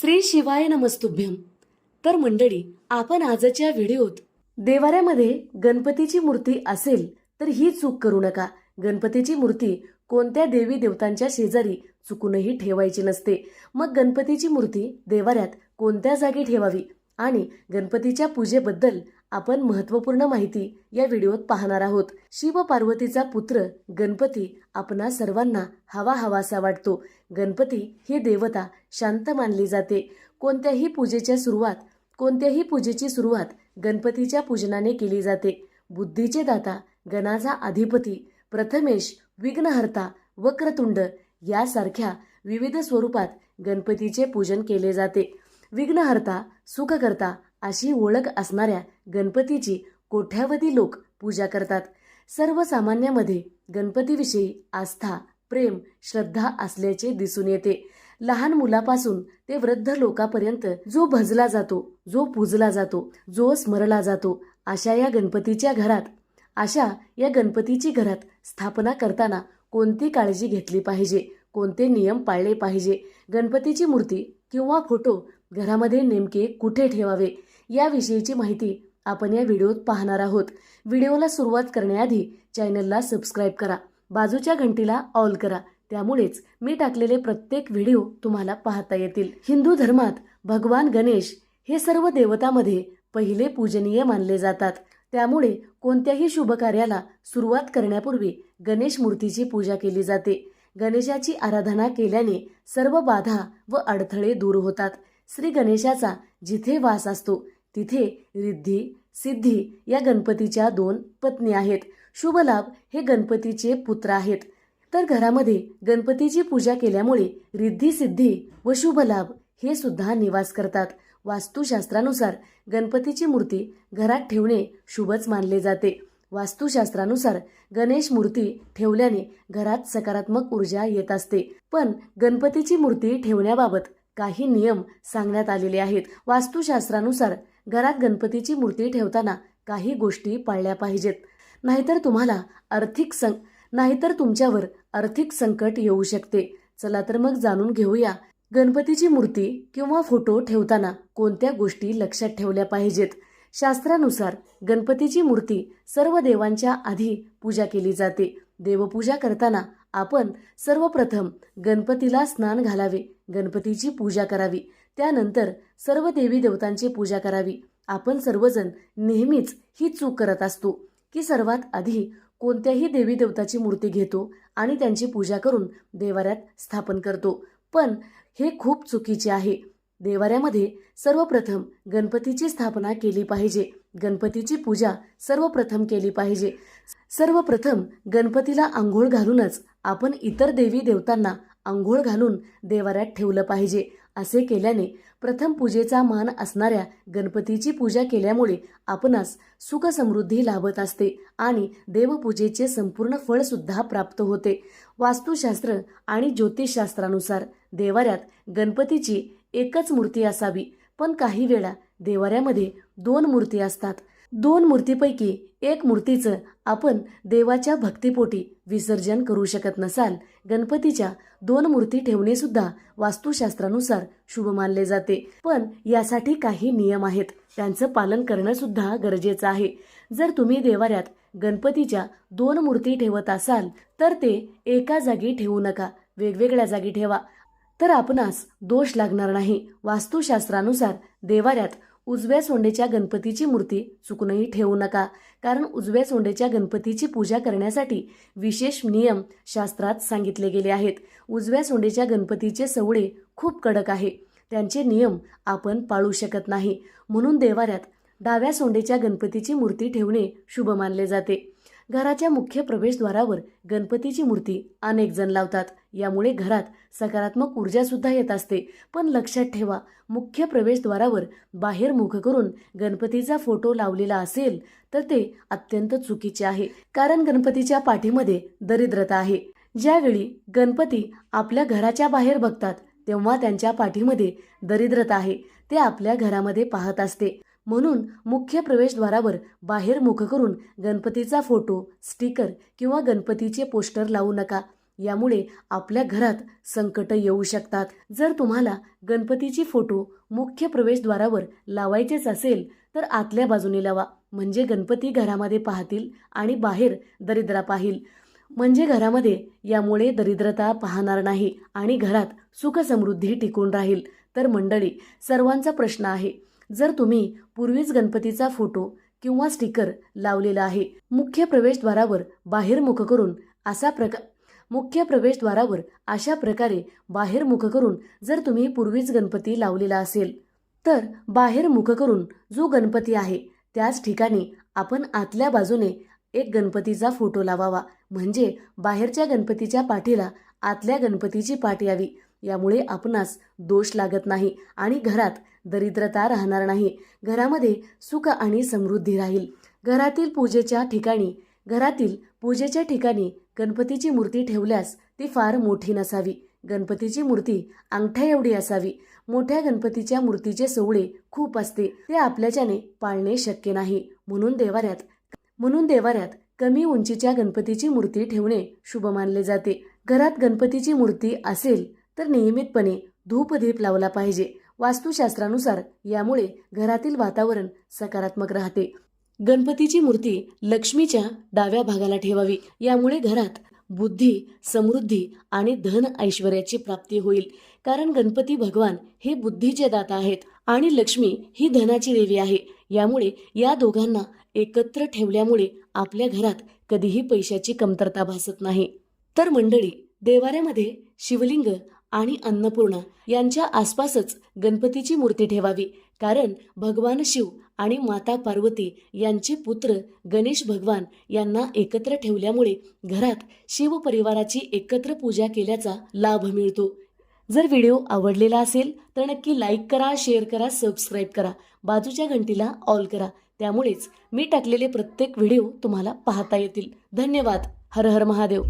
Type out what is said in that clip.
श्री शिवाय नमस्तुभ्यम. तर मंडळी आपण आजच्या व्हिडिओत देवाऱ्यामध्ये गणपतीची मूर्ती असेल तर ही चूक करू नका. गणपतीची मूर्ती कोणत्या देवी देवतांच्या शेजारी चुकूनही ठेवायची नसते. मग गणपतीची मूर्ती देवाऱ्यात कोणत्या जागी ठेवावी? आणि गणपतीच्या पूजेबद्दल आपण महत्त्वपूर्ण माहिती या व्हिडिओत पाहणार आहोत. शिव पार्वतीचा पुत्र गणपती आपणा सर्वांना हवा हवासा वाटतो. गणपती ही देवता शांत मानली जाते. कोणत्याही पूजेच्या सुरुवात कोणत्याही पूजेची सुरुवात गणपतीच्या पूजनाने केली जाते. बुद्धीचे दाता गणाचा अधिपती प्रथमेश विघ्नहर्ता वक्रतुंड यासारख्या विविध स्वरूपात गणपतीचे पूजन केले जाते. विघ्नहर्ता सुखकर्ता अशी ओळख असणाऱ्या गणपतीची कोट्यावधी लोक पूजा करतात. सर्वसामान्यामध्ये गणपतीविषयी आस्था प्रेम श्रद्धा असल्याचे दिसून येते. लहान मुलापासून ते वृद्ध लोकापर्यंत जो भजला जातो जो पूजला जातो जो स्मरला जातो अशा या गणपतीच्या घरात अशा या गणपतीची घरात स्थापना करताना कोणती काळजी घेतली पाहिजे? कोणते नियम पाळले पाहिजे? गणपतीची मूर्ती किंवा फोटो घरामध्ये नेमके कुठे ठेवावे याविषयीची माहिती आपण या व्हिडिओत पाहणार आहोत. व्हिडिओला सुरुवात करण्याआधी चॅनलला सबस्क्राईब करा बाजूच्या घंटीला ऑल करा त्यामुळेच मी टाकलेले प्रत्येक व्हिडिओ तुम्हाला पाहता येतील. हिंदू धर्मात भगवान गणेश हे सर्व देवतामध्ये पहिले पूजनीय मानले जातात. त्यामुळे कोणत्याही शुभ कार्याला सुरुवात करण्यापूर्वी गणेश मूर्तीची पूजा केली जाते. गणेशाची आराधना केल्याने सर्व बाधा व अडथळे दूर होतात. श्री गणेशाचा जिथे वास असतो तिथे रिद्धी सिद्धी या गणपतीच्या दोन पत्नी आहेत. शुभलाभ हे गणपतीचे पुत्र आहेत. तर घरामध्ये गणपतीची पूजा केल्यामुळे रिद्धी सिद्धी व शुभलाभ हे सुद्धा निवास करतात. वास्तुशास्त्रानुसार गणपतीची मूर्ती घरात ठेवणे शुभच मानले जाते. वास्तुशास्त्रानुसार गणेश मूर्ती ठेवल्याने घरात सकारात्मक ऊर्जा येत असते. पण गणपतीची मूर्ती ठेवण्याबाबत काही नियम सांगण्यात आलेले आहेत. वास्तुशास्त्रानुसार घरात गणपतीची मूर्ती ठेवताना काही गोष्टी पाळल्या पाहिजेत. नाहीतर तुम्हाला आर्थिक सं नाहीतर तुमच्यावर आर्थिक संकट येऊ शकते. चला तर मग जाणून घेऊया गणपतीची मूर्ती किंवा फोटो ठेवताना कोणत्या गोष्टी लक्षात ठेवल्या पाहिजेत. शास्त्रानुसार गणपतीची मूर्ती सर्व देवांच्या आधी पूजा केली जाते. देवपूजा करताना आपण सर्वप्रथम गणपतीला स्नान घालावे गणपतीची पूजा करावी. त्यानंतर सर्व देवी देवतांची पूजा करावी. आपण सर्वजण नेहमीच ही चूक करत असतो की सर्वात आधी कोणत्याही देवी देवताची मूर्ती घेतो आणि त्यांची पूजा करून देवाऱ्यात स्थापन करतो. पण हे खूप चुकीचे आहे. देवाऱ्यामध्ये सर्वप्रथम गणपतीची स्थापना केली पाहिजे. गणपतीची पूजा सर्वप्रथम केली पाहिजे. सर्वप्रथम गणपतीला आंघोळ घालूनच आपण इतर देवी देवतांना आंघोळ घालून देवाऱ्यात ठेवलं पाहिजे. असे केल्याने प्रथम पूजेचा मान असणाऱ्या गणपतीची पूजा केल्यामुळे आपणास सुख समृद्धी लाभत असते आणि देवपूजेचे संपूर्ण फळसुद्धा प्राप्त होते. वास्तुशास्त्र आणि ज्योतिषशास्त्रानुसार देवाऱ्यात गणपतीची एकच मूर्ती असावी. पण काही वेळा देवाऱ्यामध्ये दोन मूर्ती असतात. दोन मूर्तीपैकी एक मूर्तीचं आपण देवाच्या भक्तिपोटी विसर्जन करू शकत नसाल. गणपतीच्या दोन मूर्ती ठेवणे सुद्धा वास्तुशास्त्रानुसार शुभ मानले जाते. पण यासाठी काही नियम आहेत. त्यांचं पालन करणं सुद्धा गरजेचं आहे. जर तुम्ही देवाऱ्यात गणपतीच्या दोन मूर्ती ठेवत असाल तर ते एका जागी ठेवू नका. वेगवेगळ्या जागी ठेवा. तर आपणास दोष लागणार नाही. वास्तुशास्त्रानुसार देवाऱ्यात उजव्या सोंडेच्या गणपतीची मूर्ती चुकूनही ठेवू नका कारण उजव्या सोंडेच्या गणपतीची पूजा करण्यासाठी विशेष नियम शास्त्रात सांगितले गेले आहेत. उजव्या सोंडेच्या गणपतीचे सवळे खूप कडक आहे. त्यांचे नियम आपण पाळू शकत नाही. म्हणून देवाऱ्यात डाव्या सोंडेच्या गणपतीची मूर्ती ठेवणे शुभ मानले जाते. घराच्या मुख्य प्रवेशद्वारावर गणपतीची मूर्ती अनेक जण लावतात. यामुळे घरात सकारात्मक ऊर्जा सुद्धा येत असते. पण लक्षात ठेवा मुख्य प्रवेशद्वारावर बाहेर मुख करून गणपतीचा फोटो लावलेला असेल तर ते अत्यंत चुकीचे आहे. कारण गणपतीच्या पाठीमध्ये दरिद्रता आहे. ज्यावेळी गणपती आपल्या घराच्या बाहेर बघतात तेव्हा त्यांच्या पाठीमध्ये दरिद्रता आहे. ते आपल्या घरामध्ये पाहत असते. म्हणून मुख्य प्रवेशद्वारावर बाहेर मुख करून गणपतीचा फोटो स्टिकर किंवा गणपतीचे पोस्टर लावू नका. यामुळे आपल्या घरात संकट येऊ शकतात. जर तुम्हाला गणपतीची फोटो मुख्य प्रवेशद्वारावर लावायचेच असेल तर आतल्या बाजूने लावा. म्हणजे गणपती घरामध्ये पाहतील आणि बाहेर दरिद्रा पाहिल. म्हणजे घरामध्ये यामुळे दरिद्रता पाहणार नाही आणि घरात सुखसमृद्धी टिकून राहील. तर मंडळी सर्वांचा प्रश्न आहे जर तुम्ही पूर्वीच गणपतीचा फोटो किंवा स्टिकर लावलेला आहे मुख्य प्रवेशद्वारावर बाहेर मुख करून असा प्रकार मुख्य प्रवेशद्वारावर अशा प्रकारे बाहेर मुख करून जर तुम्ही पूर्वीच गणपती लावलेला असेल तर बाहेर मुख करून जो गणपती आहे त्याच ठिकाणी आपण आतल्या बाजूने एक गणपतीचा फोटो लावावा. म्हणजे बाहेरच्या गणपतीच्या पाठीला आतल्या गणपतीची पाठ यावी. यामुळे आपणास दोष लागत नाही आणि घरात दरिद्रता राहणार नाही. घरामध्ये सुख आणि समृद्धी राहील. घरातील पूजेच्या ठिकाणी घरातील पूजेच्या ठिकाणी गणपतीची मूर्ती ठेवल्यास ती फार मोठी नसावी. गणपतीची मूर्ती अंगठ्या एवढी असावी. मोठ्या गणपतीच्या मूर्तीचे सोहळे खूप असते. ते आपल्याच्याने पाळणे शक्य नाही. म्हणून देवाऱ्यात म्हणून देवाऱ्यात कमी उंचीच्या गणपतीची मूर्ती ठेवणे शुभ मानले जाते. घरात गणपतीची मूर्ती असेल तर नियमितपणे धूपदीप लावला पाहिजे. वास्तुशास्त्रानुसार यामुळे घरातील वातावरण सकारात्मक राहते. गणपतीची मूर्ती लक्ष्मीच्या डाव्या भागाला ठेवावी. यामुळे घरात बुद्धी समृद्धी आणि धन ऐश्वर्याची प्राप्ती होईल. कारण गणपती भगवान हे बुद्धीचे दाता आहेत आणि लक्ष्मी ही धनाची देवी आहे. यामुळे या दोघांना एकत्र ठेवल्यामुळे आपल्या घरात कधीही पैशाची कमतरता भासत नाही. तर मंडळी देवाऱ्यामध्ये शिवलिंग आणि अन्नपूर्णा यांच्या आसपासच गणपतीची मूर्ती ठेवावी. कारण भगवान शिव आणि माता पार्वती यांचे पुत्र गणेश भगवान यांना एकत्र ठेवल्यामुळे घरात शिव परिवाराची एकत्र पूजा केल्याचा लाभ मिळतो. जर व्हिडिओ आवडलेला असेल तर नक्की लाईक करा शेअर करा सबस्क्राईब करा. बाजूच्या घंटीला ऑल करा. त्यामुळेच मी टाकलेले प्रत्येक व्हिडिओ तुम्हाला पाहता येतील. धन्यवाद. हर हर महादेव.